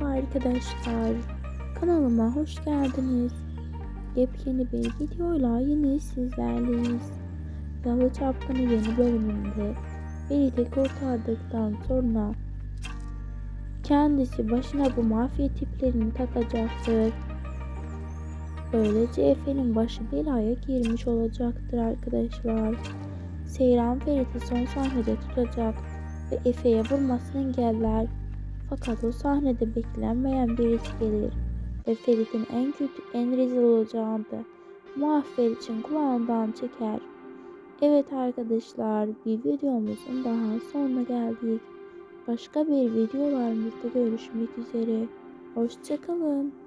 Merhaba arkadaşlar. Kanalıma hoş geldiniz. Yepyeni bir videoyla yine sizlerleyiz. Yalı Çapkını yeni bölümünde Ferit'i kurtardıktan sonra kendisi başına bu mafya tiplerini takacaktır. Böylece Efe'nin başı belaya girmiş olacaktır arkadaşlar. Seyran Ferit'i son sahnede tutacak ve Efe'ye vurmasını engeller. Fakat o sahnede beklenmeyen birisi gelir ve Ferit'in en kötü, en rezil olacağını da muhaffer için kulağından çeker. Evet arkadaşlar bir videomuzun daha sonuna geldik. Başka bir videolarımızda görüşmek üzere. Hoşçakalın.